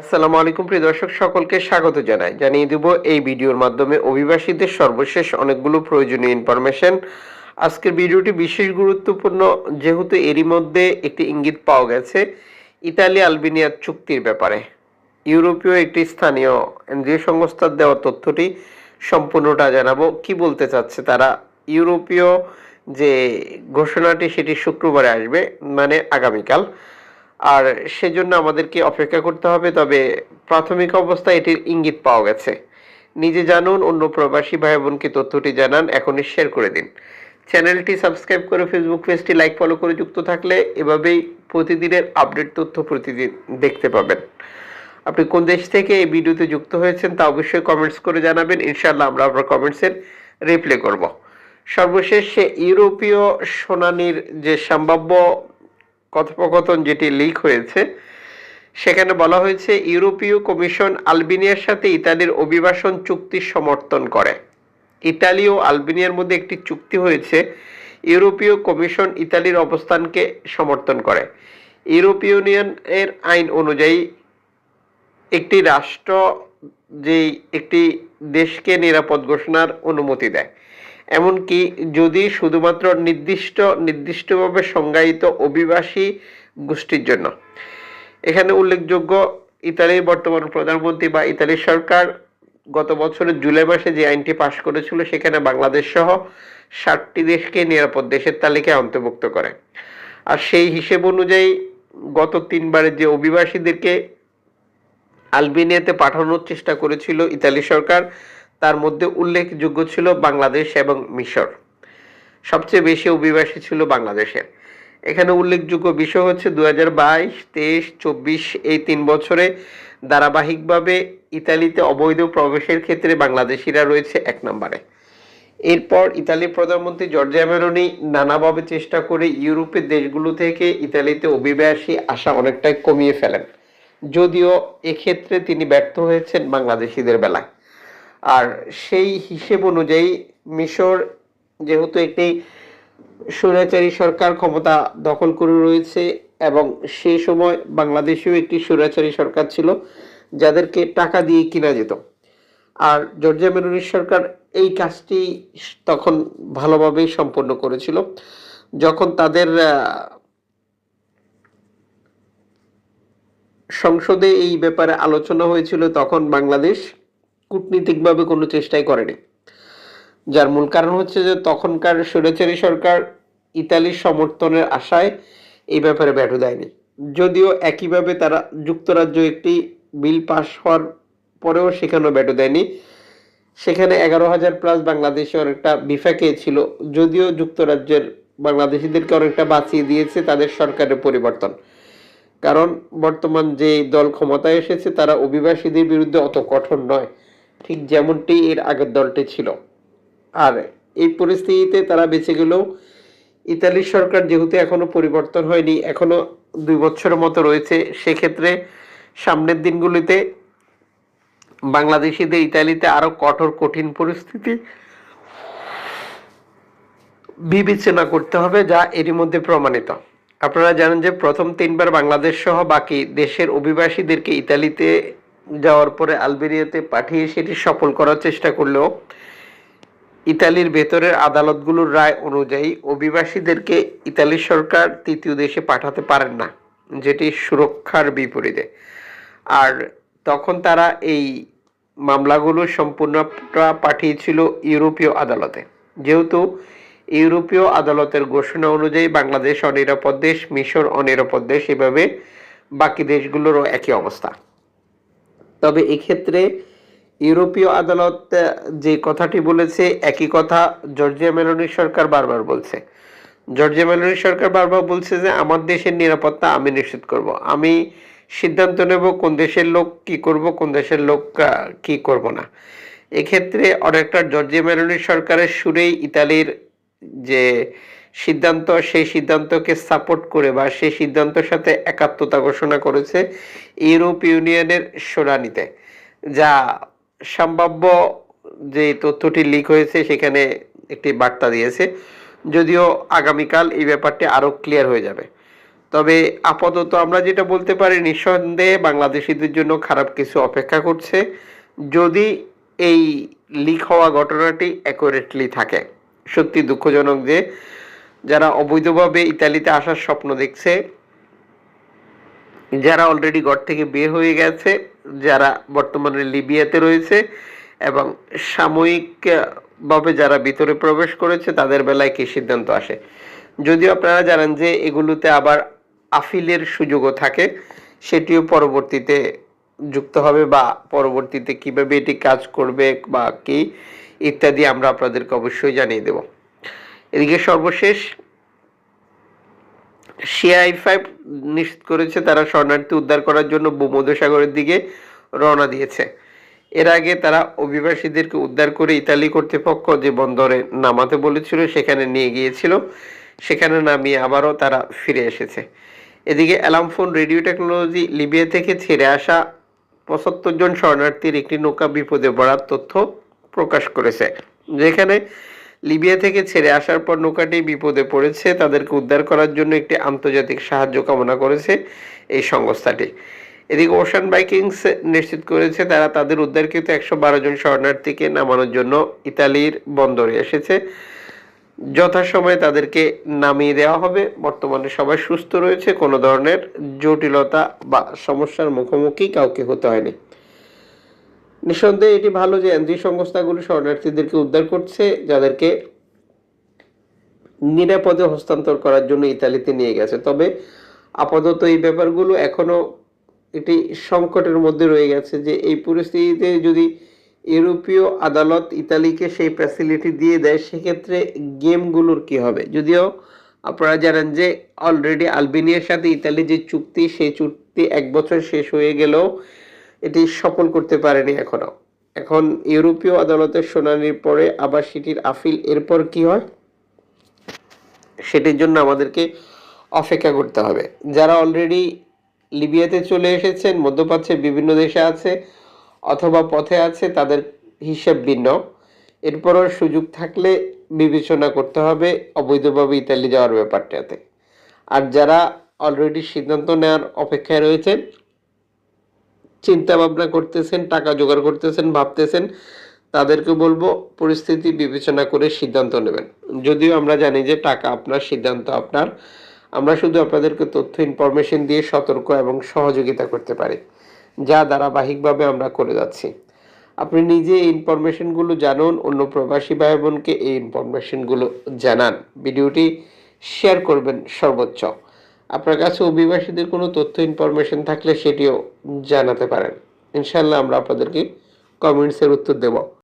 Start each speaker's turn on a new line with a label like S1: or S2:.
S1: আসসালামু আলাইকুম, প্রিয় দর্শক, সকলকে স্বাগত জানাই। জানিয়ে দেব, এই ভিডিওর মাধ্যমে অভিবাসীদের সর্বশেষ অনেকগুলো প্রয়োজনীয় ইনফরমেশন আজকের ভিডিওটি বিশেষ গুরুত্বপূর্ণ, যেহেতু এরই মধ্যে একটি ইঙ্গিত পাওয়া গেছে ইতালি আলবেনিয়ার চুক্তির ব্যাপারে। ইউরোপীয় একটি স্থানীয় এনজিও সংস্থার দেওয়া তথ্যটি সম্পূর্ণটা জানাব। কি বলতে চাচ্ছে তারা? ইউরোপীয় যে ঘোষণাটি, সেটি শুক্রবারে আসবে মানে আগামীকাল। আর সেজন্য আমাদেরকে অপেক্ষা করতে হবে, তবে প্রাথমিক অবস্থায় এটির ইঙ্গিত পাওয়া গেছে। নিজে জানুন, অন্য প্রবাসী ভাই বোনকে তথ্যটি জানান, এখনই শেয়ার করে দিন। চ্যানেলটি সাবস্ক্রাইব করে ফেসবুক পেজটি লাইক, ফলো করে যুক্ত থাকলে এভাবেই প্রতিদিনের আপডেট তথ্য প্রতিদিন দেখতে পাবেন। আপনি কোন দেশ থেকে এই ভিডিওতে যুক্ত হয়েছেন তা অবশ্যই কমেন্টস করে জানাবেন, ইনশাআল্লাহ আমরা আপনার কমেন্টসের রিপ্লাই করব। সর্বশেষ সে ইউরোপীয় শুনানির যে সম্ভাব্য কথোপকথন যেটি লিক হয়েছে, সেখানে বলা হয়েছে, ইউরোপীয় কমিশন আলবেনিয়ার সাথে ইতালির অভিবাসন চুক্তি সমর্থন করে। ইতালি ও আলবেনিয়ার মধ্যে একটি চুক্তি হয়েছে, ইউরোপীয় কমিশন ইতালির অবস্থানকে সমর্থন করে। ইউরোপীয় ইউনিয়নের আইন অনুযায়ী, একটি রাষ্ট্র যেই একটি দেশকে নিরাপদ ঘোষণার অনুমতি দেয়। এমনকি যদি শুধুমাত্র নির্দিষ্ট, নির্দিষ্টভাবে সংজ্ঞায়িত অভিবাসী গোষ্ঠীর জন্য। এখানে উল্লেখযোগ্য ইতালির বর্তমান প্রধানমন্ত্রী বা ইতালির সরকার গত বছরের জুলাই মাসে যে আইনটি পাশ করেছিল, সেখানে বাংলাদেশ সহ ষাটটি দেশকে নিরাপদ দেশের তালিকায় অন্তর্ভুক্ত করে। আর সেই হিসেব অনুযায়ী গত তিনবারের যে অভিবাসীদেরকে আলবেনিয়াতে পাঠানোর চেষ্টা করেছিল ইতালি সরকার তার মধ্যে উল্লেখযোগ্য ছিল বাংলাদেশ এবং মিশর। সবচেয়ে বেশি অভিবাসী ছিল বাংলাদেশের। এখানে উল্লেখযোগ্য বিষয় হচ্ছে দু হাজার বাইশ, তেইশ, চব্বিশ এই তিন বছরে ধারাবাহিকভাবে ইতালিতে অবৈধ প্রবেশের ক্ষেত্রে বাংলাদেশিরা রয়েছে এক নম্বরে। এরপর ইতালির প্রধানমন্ত্রী জর্জিয়া মেলোনি নানাভাবে চেষ্টা করে ইউরোপের দেশগুলো থেকে ইতালিতে অভিবাসী আসা অনেকটাই কমিয়ে ফেলেন। যদিও এক্ষেত্রে তিনি ব্যর্থ হয়েছেন বাংলাদেশিদের বেলায়। আর সেই হিসেব অনুযায়ী মিশর যেহেতু একটি স্বৈরাচারী সরকার ক্ষমতা দখল করে রয়েছে এবং সেই সময় বাংলাদেশেও একটি স্বৈরাচারী সরকার ছিল, যাদেরকে টাকা দিয়ে কিনা যেত। আর জর্জিয়া মেলোনির সরকার এই কাজটি তখন ভালোভাবেই সম্পন্ন করেছিল। যখন তাদের সংসদে এই ব্যাপারে আলোচনা হয়েছিল, তখন বাংলাদেশ কূটনীতিকভাবে কোনো চেষ্টাই করেনি। যার মূল কারণ হচ্ছে যে তখনকার স্বৈরাচারী সরকার ইতালির সমর্থনের আশায় এই ব্যাপারে ব্যাটু দেয়নি। যদিও একইভাবে তারা যুক্তরাজ্য একটি বিল পাশ হওয়ার পরেও সেখানেও ব্যাটু দেয়নি। সেখানে এগারো হাজার প্লাস বাংলাদেশে অনেকটা বিফাকে ছিল যদিও যুক্তরাজ্যের বাংলাদেশিদেরকে অনেকটা বাঁচিয়ে দিয়েছে তাদের সরকারের পরিবর্তন। কারণ বর্তমান যে দল ক্ষমতায় এসেছে তারা অভিবাসীদের বিরুদ্ধে অত কঠোর নয়। ঠিক যেমনটি এর আগের দলটি ছিল। আর এই পরিস্থিতিতে তারা বেঁচে গেলেও ইতালির সরকার যেহেতু এখনও পরিবর্তন হয়নি, এখনও দুই বছরের মতো রয়েছে, সেক্ষেত্রে সামনের দিনগুলিতে বাংলাদেশিদের ইতালিতে আরও কঠোর, কঠিন পরিস্থিতি বিবেচনা করতে হবে, যা এরই মধ্যে প্রমাণিত। আপনারা জানেন যে প্রথম তিনবার বাংলাদেশ সহ বাকি দেশের অভিবাসীদেরকে ইতালিতে যাওয়ার পরে আলবেরিয়াতে পাঠিয়ে সেটি সফল করার চেষ্টা করলেও ইতালির ভেতরের আদালতগুলোর রায় অনুযায়ী অভিবাসীদেরকে ইতালি সরকার তৃতীয় দেশে পাঠাতে পারেন না, যেটি সুরক্ষার বিপরীতে। আর তখন তারা এই মামলাগুলো সম্পূর্ণটা পাঠিয়েছিল ইউরোপীয় আদালতে। যেহেতু ইউরোপীয় আদালতের ঘোষণা অনুযায়ী বাংলাদেশ অনিরাপদ দেশ, মিশর অনিরাপদ দেশ, এভাবে বাকি দেশগুলোরও একই অবস্থা। তবে এক্ষেত্রে ইউরোপীয় আদালত যে কথাটি বলেছে, একই কথা জর্জিয়া মেলোনির সরকার বারবার বলছে। জর্জিয়া মেলোনির সরকার বারবার বলছে যে, আমার দেশের নিরাপত্তা আমি নিশ্চিত করব। আমি সিদ্ধান্ত নেব কোন দেশের লোক কি করব, কোন দেশের লোক কি করব না। এক্ষেত্রে অনেকটা জর্জিয়া মেলোনির সরকারের সুরেই ইতালির যে সিদ্ধান্ত, সেই সিদ্ধান্তকে সাপোর্ট করে বা সেই সিদ্ধান্তের সাথে একাত্মতা ঘোষণা করেছে ইউরোপ ইউনিয়নের শুনানিতে। যা সম্ভাব্য যে তথ্যটি লিক হয়েছে, সেখানে একটি বার্তা দিয়েছে। যদিও আগামীকাল এই ব্যাপারটি আরও ক্লিয়ার হয়ে যাবে। তবে আপাতত আমরা যেটা বলতে পারি, নিঃসন্দেহে বাংলাদেশিদের জন্য খারাপ কিছু অপেক্ষা করছে। যদি এই লিক হওয়া ঘটনাটি অ্যাকুরেটলি থাকে, সত্যি দুঃখজনক যে যারা অবৈধভাবে ইতালিতে আসার স্বপ্ন দেখছে, যারা অলরেডি ঘর থেকে বের হয়ে গেছে, যারা বর্তমানে লিবিয়াতে রয়েছে এবং সাময়িকভাবে যারা ভিতরে প্রবেশ করেছে, তাদের বেলায় কি সিদ্ধান্ত আসে? যদিও আপনারা জানেন যে এগুলোতে আবার আফিলের সুযোগও থাকে, সেটিও পরবর্তীতে যুক্ত হবে বা পরবর্তীতে কীভাবে এটি কাজ করবে বা কি ইত্যাদি আমরা আপনাদেরকে অবশ্যই জানিয়ে দেব। এদিকে সর্বশেষ সিআই ফাইভ নিশ্চিত করেছে তারা শরণার্থী উদ্ধার করার জন্য ভূমধ্যসাগরের দিকে রওনা দিয়েছে। এর আগে তারা অভিবাসীদেরকে উদ্ধার করে ইতালি কর্তৃপক্ষ যে বন্দরে নামাতে বলেছিল, সেখানে নিয়ে গিয়েছিল। সেখানে নামিয়ে আবারও তারা ফিরে এসেছে। এদিকে অ্যালামফোন রেডিও টেকনোলজি, লিবিয়া থেকে ছেড়ে আসা পঁচাত্তর জন শরণার্থীর একটি নৌকা বিপদে পড়ার তথ্য প্রকাশ করেছে। যেখানে লিবিয়া থেকে ছেড়ে আসার পর নৌকাটি বিপদে পড়েছে। তাদেরকে উদ্ধার করার জন্য একটি আন্তর্জাতিক সাহায্য কামনা করেছে এই সংস্থাটি। এদিকে ওশান বাইকিংস নিশ্চিত করেছে, তারা তাদের উদ্ধারকৃত একশো বারো জন শরণার্থীকে নামানোর জন্য ইতালির বন্দরে এসেছে। যথাসময়ে তাদেরকে নামিয়ে দেওয়া হবে। বর্তমানে সবাই সুস্থ রয়েছে, কোনো ধরনের জটিলতা বা সমস্যার মুখোমুখি কাউকে হতে হয়নি। নিঃসন্দেহে এটি ভালো যে এনজিও সংস্থাগুলো শরণার্থীদেরকে উদ্ধার করছে, যাদেরকে নিরাপদে হস্তান্তর করার জন্য ইতালিতে নিয়ে গেছে। তবে আপাতত এই ব্যাপারগুলো এখনও একটি সংকটের মধ্যে রয়ে গেছে যে এই পরিস্থিতিতে যদি ইউরোপীয় আদালত ইতালিকে সেই ফ্যাসিলিটি দিয়ে দেয়, সেক্ষেত্রে গেমগুলোর কি হবে? যদিও আপনারা জানেন যে অলরেডি আলবেনিয়ার সাথে ইতালি যে চুক্তি, সেই চুক্তি এক বছর শেষ হয়ে গেলেও এটি সফল করতে পারেনি এখনও। এখন ইউরোপীয় আদালতের শুনানির পরে আবার সেটির আপিল, এরপর কি হয়? সেটির জন্য আমাদেরকে অপেক্ষা করতে হবে। যারা অলরেডি লিবিয়াতে চলে এসেছেন, মধ্যপ্রাচ্যের বিভিন্ন দেশে আছে অথবা পথে আছে, তাদের হিসেব ভিন্ন। এরপরও সুযোগ থাকলে বিবেচনা করতে হবে অবৈধভাবে ইতালি যাওয়ার ব্যাপারটাতে। আর যারা অলরেডি সিদ্ধান্ত নেওয়ার অপেক্ষায় রয়েছেন চিন্তা ভাবনা করতেছেন, টাকা জোগাড় করতেছেন, ভাবতেছেন, তাদেরকে বলব পরিস্থিতি বিবেচনা করে সিদ্ধান্ত নেবেন। যদিও আমরা জানি যে টাকা আপনার, সিদ্ধান্ত আপনার। আমরা শুধু আপনাদেরকে তথ্য ইনফরমেশন দিয়ে সতর্ক এবং সহযোগিতা করতে পারি। যা ধারাবাহিকভাবে আমরা করে যাচ্ছি। আপনি নিজে এই ইনফরমেশনগুলো জানুন, অন্য প্রবাসী ভাই বোনকে এই ইনফরমেশনগুলো জানান। ভিডিওটি শেয়ার করবেন সর্বোচ্চ। আপনার কাছে অভিবাসীদের কোনো তথ্য ইনফরমেশন থাকলে সেটিও জানাতে পারেন। ইনশাল্লাহ আমরা আপনাদেরকে কমেন্টসের উত্তর দেব।